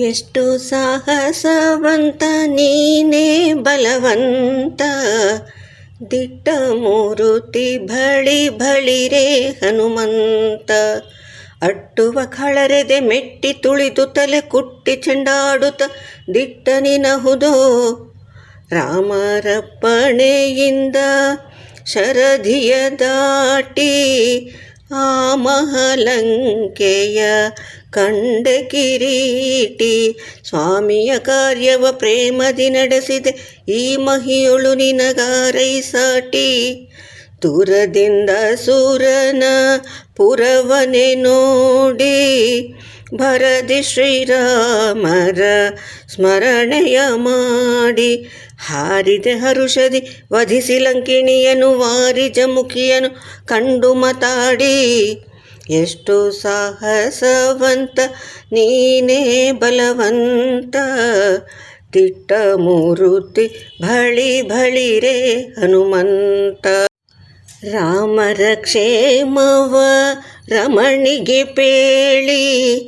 ಎಷ್ಟು ಸಾಹಸವಂತ, ನೀನೇ ಬಲವಂತ. ದಿಟ್ಟ ಮೂರುತಿ ಬಳಿ ಬಳಿರೆ ಹನುಮಂತ. ಅಟ್ಟುವ ಕಳರೆದೆ ಮೆಟ್ಟಿ ತುಳಿದು ತಲೆ ಕುಟ್ಟಿ ಚೆಂಡಾಡುತ್ತ ದಿಟ್ಟ ನಿನಹುದು ರಾಮರಪ್ಪಣೆಯಿಂದ ಶರಧಿಯ ದಾಟಿ ಆ ಮಹಲಂಕೆಯ ಕಂಡ ಕಿರೀಟಿ. ಸ್ವಾಮಿಯ ಕಾರ್ಯವ ಪ್ರೇಮದಿ ನಡೆಸಿದೆ. ಈ ಮಹಿಯೊಳು ನಿನಗಾರೈಸಾಟಿ ದೂರದಿಂದ ಸೂರನ ಪುರವನೆ ನೋಡಿ. ಭರದಿ ಶ್ರೀರಾಮರ ಸ್ಮರಣೆಯ ಮಾಡಿ. ಹಾರಿದೆ ಹರುಷದಿ, ವಧಿಸಿ ಲಂಕಿಣಿಯನು, ವಾರಿಜ ಮುಖಿಯನು, ಕಂಡು ಮತಾಡಿ. ಎಷ್ಟು ಸಾಹಸವಂತ, ನೀನೇ ಬಲವಂತ. ತಿಟ್ಟ ಮೂರುತಿ ಬಳಿ ಬಳಿರೆ ಹನುಮಂತ. ರಾಮರ ಕ್ಷೇಮವ ರಮಣಿಗೆ ಪೇಳಿ,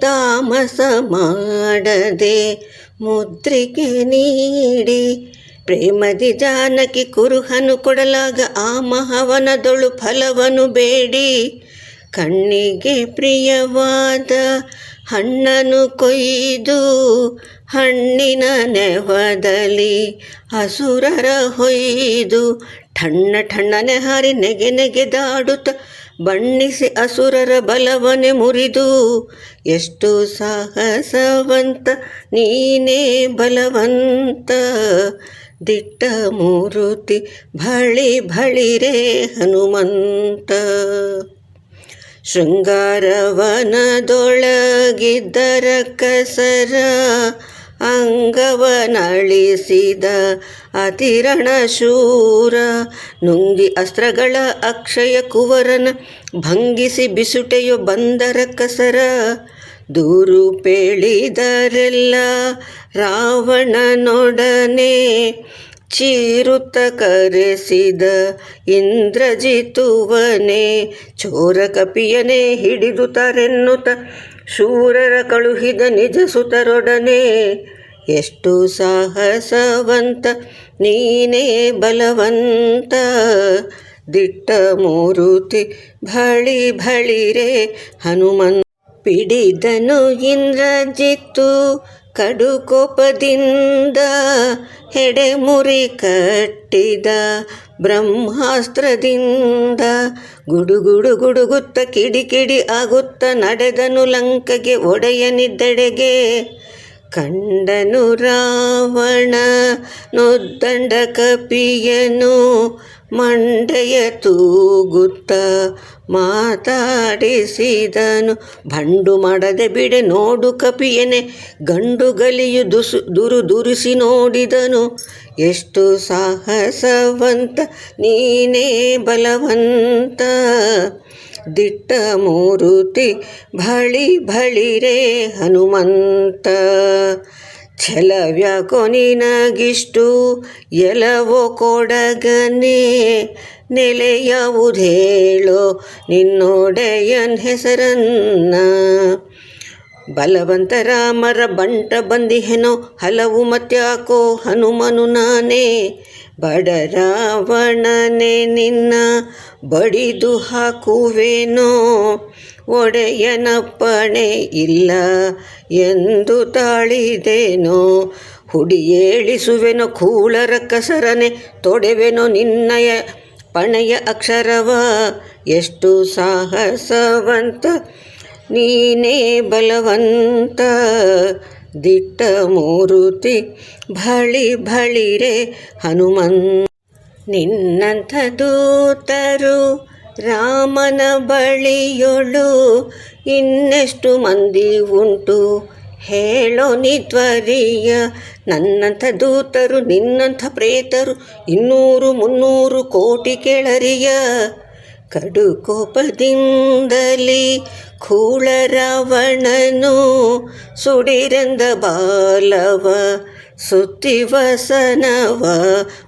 ತಾಮಸ ಮಾಡದೆ ಮುದ್ರಿಕೆ ನೀಡಿ. ಪ್ರೇಮದಿ ಜಾನಕಿ ಕುರುಹನು ಕೊಡಲಾಗ ಆ ಮಹವನದೊಳು ಫಲವನು ಬೇಡಿ. ಕಣ್ಣಿಗೆ ಪ್ರಿಯವಾದ ಹಣ್ಣನ್ನು ಕೊಯ್ದು ಹಣ್ಣಿನ ನೆವದಲ್ಲಿ ಹಸುರರ ಹೊಯ್ದು ಠಣ್ಣ ಠಣ್ಣನೆ ಹಾರಿ ನೆಗೆ ನೆಗೆದಾಡುತ್ತ ಬಣ್ಣಿಸಿ ಅಸುರರ ಬಲವನೆ ಮುರಿದು, ಎಷ್ಟು ಸಾಹಸವಂತ, ನೀನೇ ಬಲವಂತ, ದಿಟ್ಟ ಮೂರುತಿ ಬಳಿ ಬಳಿರೇ ಹನುಮಂತ. ಶೃಂಗಾರವನದೊಳಗಿದ್ದರ ಕಸರ ಅಂಗವನಳಿಸಿದ ಅತಿರಣ ಶೂರ ನುಂಗಿ ಅಸ್ತ್ರಗಳ ಅಕ್ಷಯ ಕುವರನ ಭಂಗಿಸಿ ಬಿಸುಟೆಯು ಬಂದರ ಕಸರ. ದೂರು ಪೇಳಿದರೆಲ್ಲ ರಾವಣನೊಡನೆ ಚೀರುತ್ತ ಕರೆಸಿದ ಇಂದ್ರಜಿತುವನೆ, ಚೋರ ಕಪಿಯನೇ ಹಿಡಿದು ತರೆನ್ನುತ್ತ ಶೂರರ ಕಳುಹಿದ ನಿಜ ಸುತರೊಡನೆ, ಎಷ್ಟು ಸಾಹಸವಂತ, ನೀನೇ ಬಲವಂತ, ದಿಟ್ಟ ಮೂರುತಿ ಬಳಿ ಭಳಿರೆ ಹನುಮಂತ ಪಿಡಿದನು ಇಂದ್ರಜಿತ್ತು ಕಡು ಕೋಪದಿಂದ ಹೆಡೆಮುರಿ ಕಟ್ಟಿದ ಬ್ರಹ್ಮಾಸ್ತ್ರದಿಂದ ಗುಡುಗುಡು ಗುಡುಗುತ್ತ ಕಿಡಿಕಿಡಿ ಆಗುತ್ತ ನಡೆದನು ಲಂಕೆಗೆ ಒಡೆಯನಿದ್ದೆಡೆಗೆ ಕಂಡನು ರಾವಣ ನೊದ್ದಂಡ ಕಪಿಯನು ಮಂಡೆಯ ತೂಗುತ್ತ ಮಾತಾಡಿಸಿದನು, ಭಂಡು ಮಾಡದೆ ಬಿಡೆ, ನೋಡು ಕಪಿಯನೆ, ಗಂಡು ಗಲಿಯು ದುಸು, ದುರು ದುರಿಸಿ ನೋಡಿದನು. ಎಷ್ಟು ಸಾಹಸವಂತ, ನೀನೇ ಬಲವಂತ. ದಿಟ್ಟ ಮೂರುತಿ ಬಳಿ ಭಳಿರೆ ಹನುಮಂತ. ಛಲವ್ಯಾಕೋ ನಿನಗಿಷ್ಟು ಎಲವೋ ಕೊಡಗನೆ ನೆಲೆಯಾವುದೇಳೋ ನಿನ್ನೊಡೆಯನ್ ಹೆಸರನ್ನ ಬಲವಂತ ರಾಮರ ಬಂಟ ಬಂದಿಹೆನೋ ಹಲವು ಮತ್ಯಾಕೋ ಹನುಮನು ನಾನೇ. ಬಡ ರಾವಣನೆ ನಿನ್ನ ಬಡಿದು ಹಾಕುವೇನೋ. ಒಡೆಯನಪ್ಪಣೆ ಇಲ್ಲ ಎಂದು ತಾಳಿದೇನೋ. ಹುಡಿಯೇಳಿಸುವೆನೋ ಕೂಳರ ಕಸರನೆ ತೊಡೆವೆನೋ ನಿನ್ನಯ ಪಣೆಯ ಅಕ್ಷರವ. ಎಷ್ಟು ಸಾಹಸವಂತ ನೀನೇ ಬಲವಂತ, ದಿಟ್ಟ ಮೂರುತಿ ಬಳಿ ಬಳಿರೆ ಹನುಮಂತ. ನಿನ್ನಂಥ ದೂತರು ರಾಮನ ಬಳಿಯೊಳು ಇನ್ನೆಷ್ಟು ಮಂದಿ ಉಂಟು ಹೇಳೋ ನಿತ್ವರಿಯ ನನ್ನಂಥ ದೂತರು, ನಿನ್ನಂಥ ಪ್ರೇತರು, ಇನ್ನೂರು ಮುನ್ನೂರು ಕೋಟಿ ಕೆಳರಿಯ. ಕಡು ಕೋಪದಿಂದಲೇ ಕೂಳ ರಾವಣನು ಸುಡಿರಂದ ಬಾಲವ, ಸುತ್ತಿವಸನವ.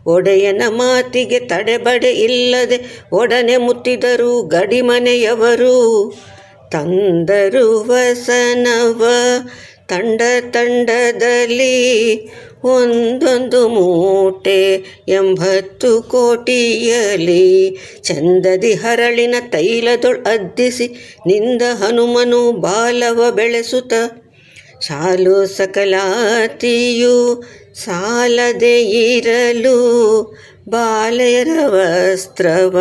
ಒಡೆಯನ ಮಾತಿಗೆ ತಡೆಬಡೆ ಇಲ್ಲದೆ ಒಡನೆ ಮುತ್ತಿದರು ಗಡಿಮನೆಯವರು. ತಂದರು ವಸನವ ತಂಡ ತಂಡದಲ್ಲಿ ಒಂದೊಂದು ಮೂಟೆ ಎಂಬತ್ತು ಕೋಟಿಯಲಿ ಚಂದದಿ ಹರಳಿನ ತೈಲದೊಳ್ ಅದ್ದಿಸಿ ನಿಂದ ಹನುಮನು ಬಾಲವ ಬೆಳೆಸುತ್ತ ಶಾಲು ಸಕಲಾತಿಯು ಸಾಲದೆ ಇರಲು ಬಾಲೆಯರ ವಸ್ತ್ರವ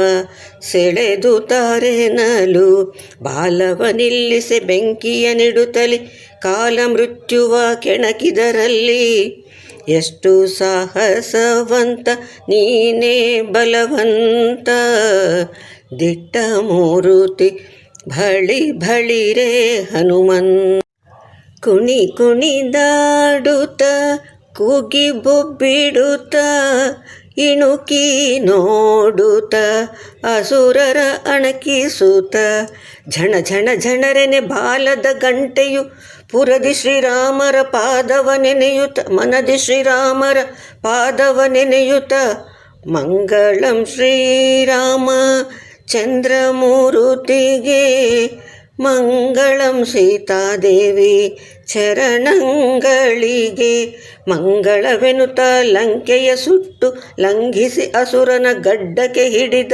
ಸೆಳೆದು ತಾರೆನಲು ಬಾಲವ ನಿಲ್ಲಿಸಿ ಬೆಂಕಿಯ ನಿಡುತ್ತಲಿ ಕಾಲ ಮೃತ್ಯುವ ಕೆಣಕಿದರಲ್ಲಿ. ಎಷ್ಟು ಸಾಹಸವಂತ, ನೀನೇ ಬಲವಂತ. ದಿಟ್ಟ ಮೂರುತಿ, ಭಳಿ ಭಳಿರೇ ಹನುಮನ್ ಕುಣಿ ಕುಣಿದಾಡುತ್ತ ಕೂಗಿ ಬೊಬ್ಬಿಡುತ್ತ, ಇಣುಕಿ ನೋಡುತ್ತ, ಅಸುರರ ಅಣಕಿಸುತ್ತ. ಝಣ ಝಣ ಝಣರೆನೆ ಬಾಲದ ಗಂಟೆಯು ಪುರದಿ ಶ್ರೀರಾಮರ ಪಾದವ ನೆನೆಯುತ್ತ ಮನದಿ ಶ್ರೀರಾಮರ ಪಾದವ ನೆನೆಯುತ್ತ ಮಂಗಳಂ ಶ್ರೀರಾಮ, ಚಂದ್ರಮೂರುತಿಗೆ ಮಂಗಳಂ ಸೀತಾದೇವಿ ಚರಣಂಗಳಿಗೆ. ಮಂಗಳವೆನುತ ಲಂಕೆಯ ಸುಟ್ಟು ಲಂಘಿಸಿ ಅಸುರನ ಗಡ್ಡಕ್ಕೆ ಹಿಡಿದ.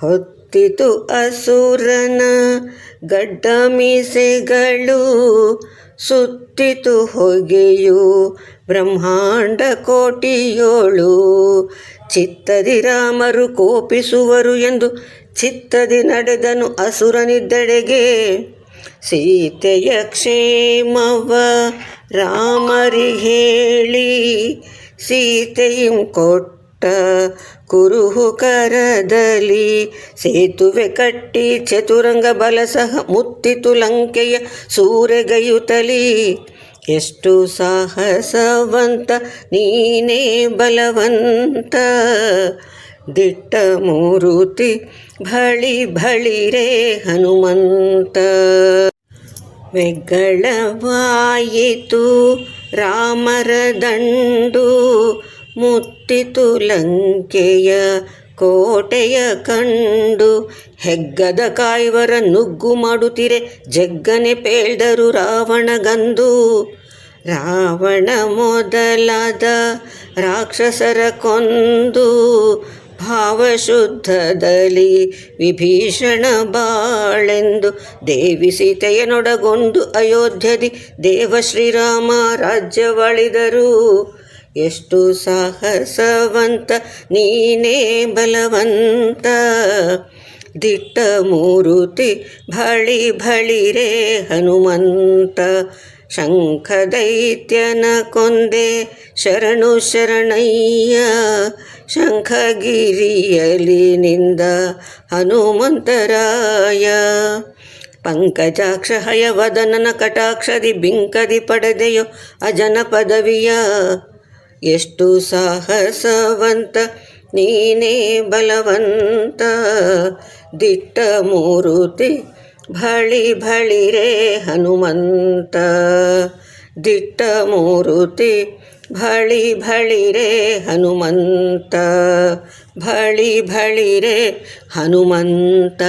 ಹೊತ್ತಿತು ಅಸುರನ ಗಡ್ಡ ಮೀಸೆಗಳು ಸುತ್ತಿತು ಹೊಗೆಯು ಬ್ರಹ್ಮಾಂಡ ಕೋಟಿಯೋಳು. ಚಿತ್ತದಿ ರಾಮರು ಕೋಪಿಸುವರು ಎಂದು ಚಿತ್ತದಿ ನಡೆದನು ಅಸುರನಿದ್ದೆಡೆಗೆ. ಸೀತೆಯ ಕ್ಷೇಮವ ರಾಮರಿ ಹೇಳಿ ಸೀತೆಯಂ ಕೊಟ್ಟ ಕುರುಹು ಕರದಲಿ ಸೇತುವೆ ಕಟ್ಟಿ ಚತುರಂಗ ಬಲ ಸಹ ಮುತ್ತಿತು ಲಂಕೆಯ ಸೂರೆಗೈಯುತ್ತಲಿ. ಎಷ್ಟು ಸಾಹಸವಂತ ನೀನೇ ಬಲವಂತ ದಿಟ್ಟ ಮೂರುತಿ ಭಳಿ ಭಳಿರೇ ಹನುಮಂತ. ವೆಗ್ಗಳವಾಯಿತು ರಾಮರ ದಂಡು, ಮುತ್ತಿತು ಲಂಕೆಯ ಕೋಟೆಯ ಕಂಡು. ಹೆಗ್ಗದ ಕಾಯ್ವರ ನುಗ್ಗು ಮಾಡುತ್ತಿರೆ ಜಗ್ಗನೆ ಪೇಳ್ದರು ರಾವಣಗಂದು ರಾವಣ ಮೊದಲಾದ ರಾಕ್ಷಸರ ಕೊಂದು ಭಾವಶುದ್ಧದಲ್ಲಿ ವಿಭೀಷಣ ಬಾಳೆಂದು ದೇವಿ ಸೀತೆಯನೊಡಗೊಂಡು ಅಯೋಧ್ಯದಿ ದೇವ ಶ್ರೀರಾಮ ರಾಜ್ಯವಳಿದರು. ಎಷ್ಟು ಸಾಹಸವಂತ, ನೀನೇ ಬಲವಂತ. ದಿಟ್ಟ ಮೂರುತಿ ಬಳಿ ಬಳಿರೇ ಹನುಮಂತ. ಶಂಖದೈತ್ಯನ ಕೊಂದೆ ಶರಣು ಶರಣಯ್ಯ ಶಂಖಗಿರಿಯಲಿ ನಿಂದ ಹನುಮಂತರಾಯ. ಪಂಕಜಾಕ್ಷ ಹಯವದನನ ಕಟಾಕ್ಷದಿ ಬಿಂಕದಿ ಪಡೆದೆಯೋ ಅಜನ ಪದವಿಯ. ಎಷ್ಟು ಸಾಹಸವಂತ, ನೀನೇ ಬಲವಂತ, ದಿಟ್ಟ ಮೂರುತಿ ಭಳಿ ಭಳಿರೇ ಹನುಮಂತ. ದಿಟ್ಟ ಮೂರುತಿ ಭಳಿ ಭಳಿರೇ ಹನುಮಂತ. ಭಳಿ ಭಳಿರೇ ಹನುಮಂತ.